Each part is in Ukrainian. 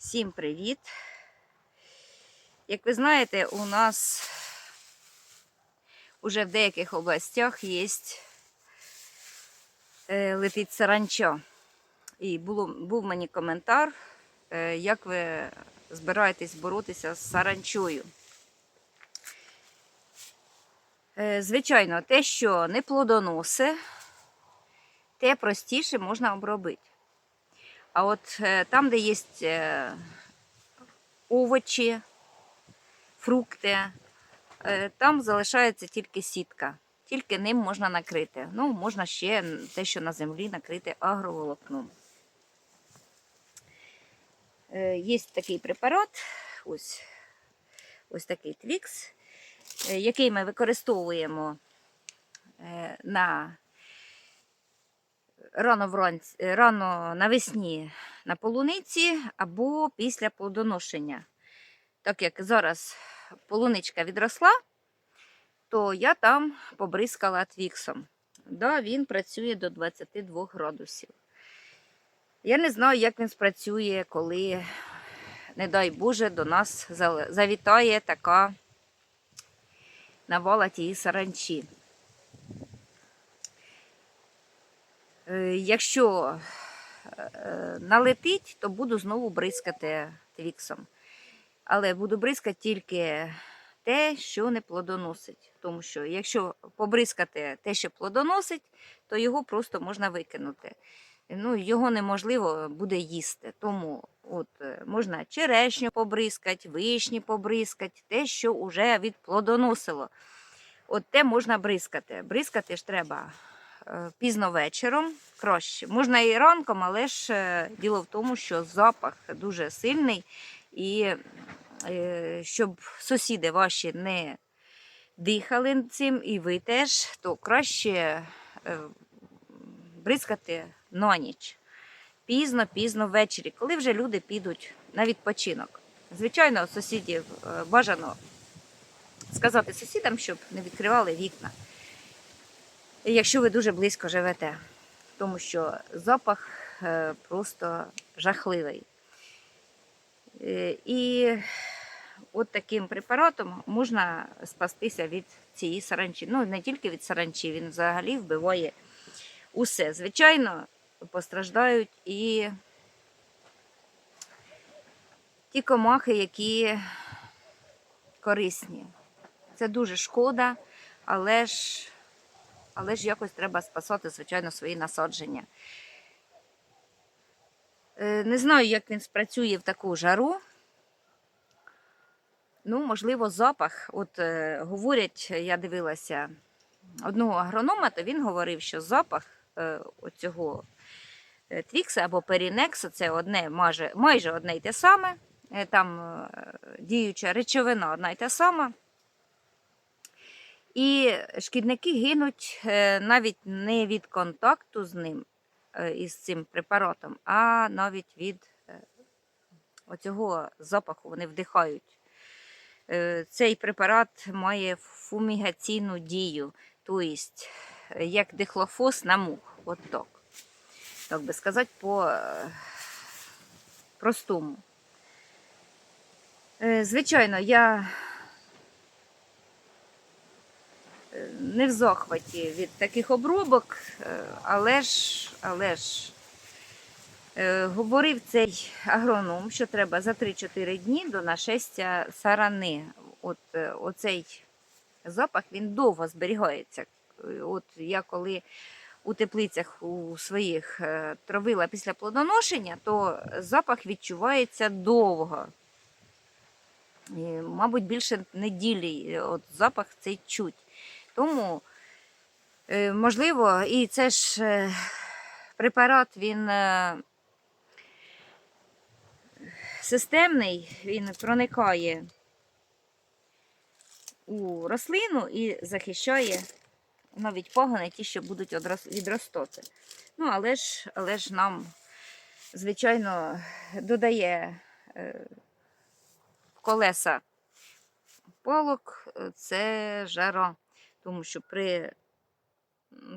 Всім привіт! Як ви знаєте, у нас уже в деяких областях є е, летить саранча. І було, був мені коментар, е, як ви збираєтесь боротися з саранчою. Е, Звичайно, те, що не плодоносе, те простіше можна обробити. А от е, там, де є е, овочі, фрукти, е, там залишається тільки сітка. Тільки ним можна накрити. Ну, можна ще те, що на землі накрити агроволокном. Є такий препарат, ось, ось такий твікс, який ми використовуємо на рано вранці, е, рано навесні на полуниці або після плодоношення. Так як зараз полуничка відросла, то я там побризкала твіксом. Да, він працює до 22 градусів. Я не знаю, як він спрацює, коли, не дай Боже, до нас завітає така навала тієї саранчі. Якщо е, налетить, то буду знову бризкати твіксом. Але буду бризкати тільки те, що не плодоносить. Тому що якщо побризкати те, що плодоносить, то його просто можна викинути. Ну, його неможливо буде їсти. Тому от, е, можна черешню побризкати, вишні побризкати, те, що вже відплодоносило. От те можна бризкати. Бризкати ж треба е, пізно вечором краще. Можна і ранком, але ж е, діло в тому, що запах дуже сильний, і е, щоб сусіди ваші не дихали цим, і ви теж, то краще е, бризкати на ніч. Пізно, пізно ввечері, коли вже люди підуть на відпочинок. Звичайно, сусідів е, бажано сказати сусідам, щоб не відкривали вікна якщо ви дуже близько живете, тому що запах е, просто жахливий. Е, І от таким препаратом можна спастися від цієї саранчі. Ну, не тільки від саранчі, він взагалі вбиває усе. Звичайно, постраждають і ті комахи, які корисні. Це дуже шкода, але ж але ж якось треба спасати, звичайно, свої насадження. Е, Не знаю, як він спрацює в таку жару. Ну, можливо, запах. От е, говорять, я дивилася одного агронома, то він говорив, що запах е, оцього е, твікса або перінексу це одне, майже, майже одне й те саме. Там діюча речовина одна й та сама. І шкідники гинуть е, навіть не від контакту з ним, е, із цим препаратом, а навіть від е, оцього запаху вони вдихають. Цей препарат має фумігаційну дію, тобто як дихлофос на мух. От так. Так би сказати, по простому. Звичайно, я е, не в захваті від таких обробок, е, але ж, але ж е, говорив цей агроном, що треба за 3-4 дні до нашестя сарани. От е, оцей запах він довго зберігається. От я коли у теплицях у своїх травила після плодоношення, то запах відчувається довго. Мабуть, більше неділі от запах цей чуть. Тому, е, можливо, і це ж е, препарат, він е, системний, він проникає у рослину і захищає навіть пагони, ті, що будуть відростати. Ну, але ж, але ж нам, звичайно, додає колеса палок е, це жара, тому що при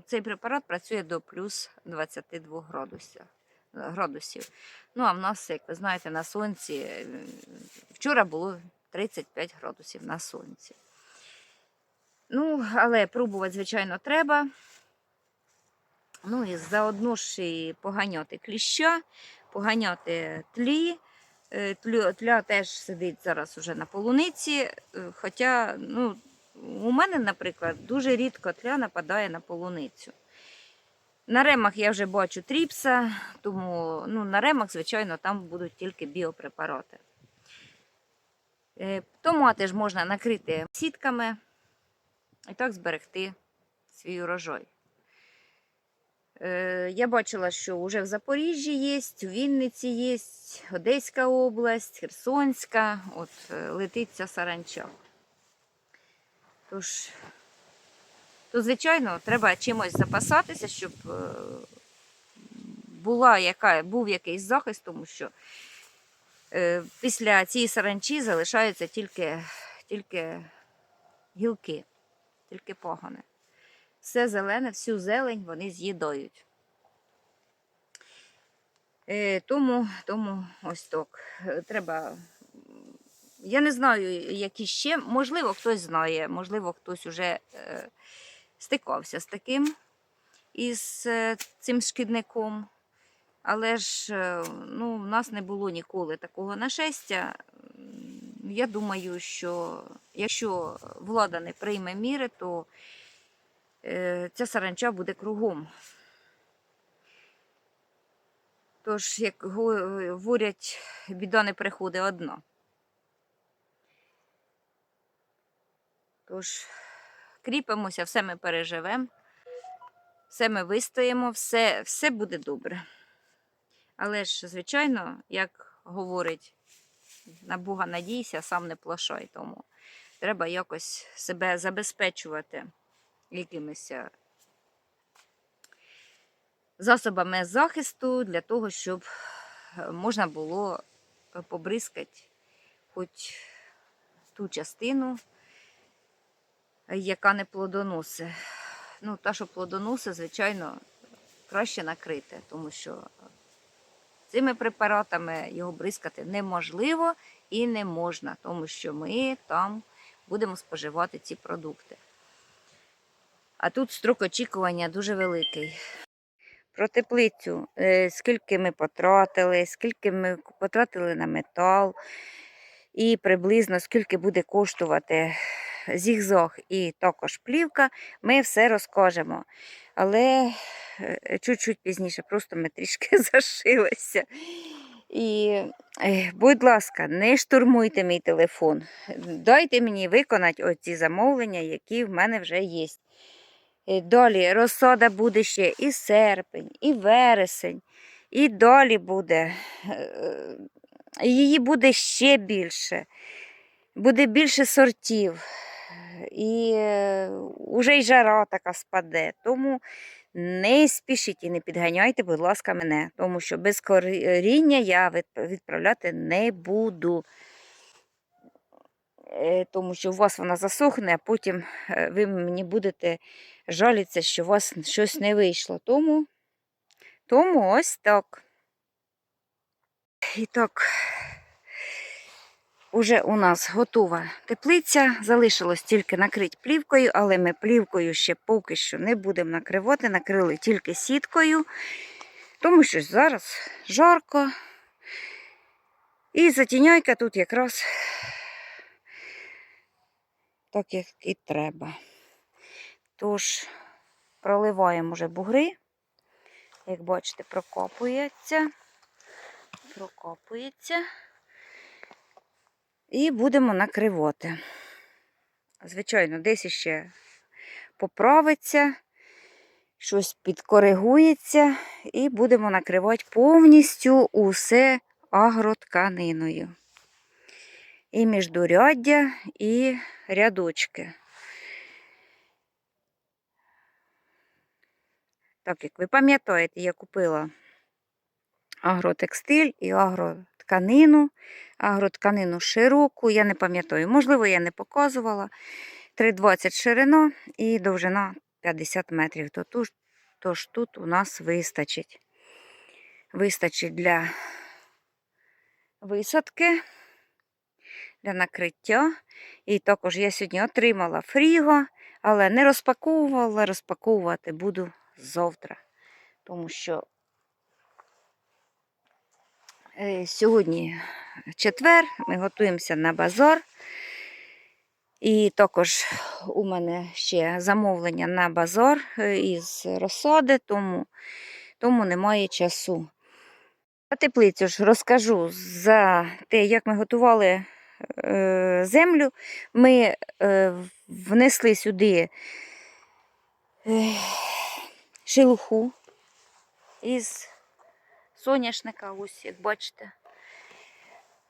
цей препарат працює до плюс 22 градусів. градусів. Ну, а в нас, як ви знаєте, на сонці е, вчора було 35 градусів на сонці. Ну, але пробувати, звичайно, треба. Ну і заодно ж і поганяти кліща, поганяти тлі. Е, тля теж сидить зараз уже на полуниці. е, Хоча, ну, у мене, наприклад, дуже рідко тля нападає на полуницю. На ремах я вже бачу тріпса, тому ну, на ремах, звичайно, там будуть тільки біопрепарати. Е, Томати ж можна накрити сітками і так зберегти свій урожай. Е, Я бачила, що вже в Запоріжжі є, у Вінниці є, Одеська область, Херсонська, от е, летить ця саранча. Тож, то, звичайно, треба чимось запасатися, щоб е, була яка, був якийсь захист, тому що е, після цієї саранчі залишаються тільки, тільки гілки, тільки пагони. Все зелене, всю зелень вони з'їдають. Е, тому, тому ось так. Треба. Я не знаю, які ще. Можливо, хтось знає, можливо, хтось уже е, стикався з таким із е, цим шкідником. Але ж е, ну, в нас не було ніколи такого нашестя. Я думаю, що якщо влада не прийме міри, то е, ця саранча буде кругом. Тож, як говорять, біда не приходить одна. Тож, кріпимося, все ми переживемо, все ми вистоїмо, все, все буде добре. Але ж, звичайно, як говорить, на Бога надійся, сам не плашай. Тому треба якось себе забезпечувати якимись засобами захисту для того, щоб можна було побризкати хоч ту частину, яка не плодоносить. Ну, та, що плодоносить, звичайно, краще накрити, тому що цими препаратами його бризкати неможливо і не можна, тому що ми там будемо споживати ці продукти. А тут строк очікування дуже великий. Про теплицю, е, скільки ми потратили, скільки ми потратили на метал, і приблизно скільки буде коштувати зігзаг і також плівка, ми все розкажемо. Але е, чуть-чуть пізніше, просто ми трішки зашилися. І, е, будь ласка, не штурмуйте мій телефон. Дайте мені виконати оці замовлення, які в мене вже є. Е, Далі розсада буде ще і серпень, і вересень, і далі буде. Її буде ще більше, буде більше сортів. І вже й жара така спаде. Тому не спішіть і не підганяйте, будь ласка, мене, тому що без коріння я відправляти не буду. Е, Тому що у вас вона засохне, а потім е, ви мені будете жалітися, що у вас щось не вийшло. Тому, тому ось так. І так, уже у нас готова теплиця. Залишилось тільки накрити плівкою, але ми плівкою ще поки що не будемо накривати, накрили тільки сіткою, тому що зараз жарко. І затіняйка тут якраз так, як і треба. Тож, проливаємо вже бугри. Як бачите, прокопується. Прокопується. І будемо накривати. Звичайно, десь ще поправиться, щось підкоригується, і будемо накривати повністю усе агротканиною. І міждуряддя, і рядочки. Так, як ви пам'ятаєте, я купила агротекстиль і агротканину. Агротканину широку, я не пам'ятаю, можливо, я не показувала. 3,20 ширина і довжина 50 метрів. То Тож тут у нас вистачить. вистачить для висадки, для накриття. І також я сьогодні отримала фріго, але не розпаковувала, розпаковувати буду завтра. Тому що сьогодні четвер, ми готуємося на базар. І також у мене ще замовлення на базар е, із розсади, тому, тому немає часу. А теплицю ж розкажу за те, як ми готували е, землю. Ми е, внесли сюди е, шелуху із соняшника, ось як бачите.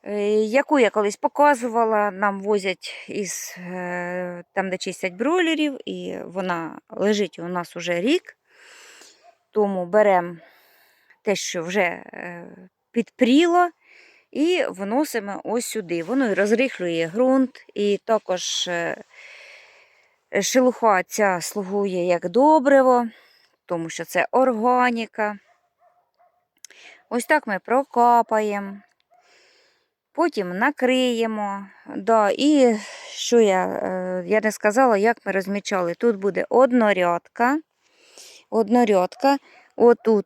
Е, Яку я колись показувала, нам возять із е, там, де чистять бройлерів, і вона лежить у нас уже рік. Тому беремо те, що вже е, підпріло, і вносимо ось сюди. Воно і розрихлює ґрунт, і також шелуха ця слугує як добриво, тому що це органіка. Ось так ми прокапаємо. Потім накриємо. Да, і що я, е, я не сказала, як ми розмічали. Тут буде однорядка. Однорядка. Отут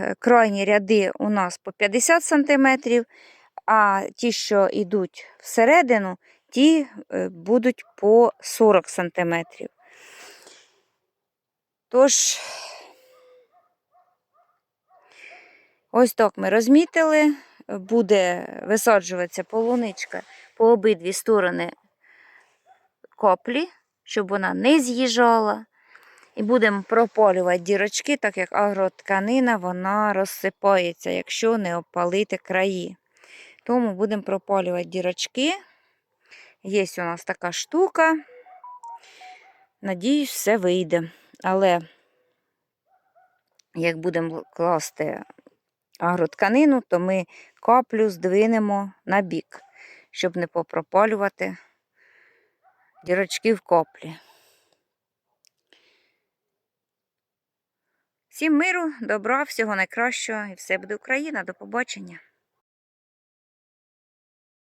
е, крайні ряди у нас по 50 см, а ті, що йдуть всередину, ті е, будуть по 40 см. Тож, ось так ми розмітили буде висаджуватися полуничка по обидві сторони коплі, щоб вона не з'їжджала. І будемо прополювати дірочки, так як агротканина вона розсипається, якщо не опалити краї. Тому будемо прополювати дірочки. Є у нас така штука. Надіюсь, все вийде. Але як будемо класти агротканину, то ми каплю здвинемо на бік, щоб не попропалювати дірочки в коплі. Всім миру, добра, всього найкращого і все буде Україна. До побачення!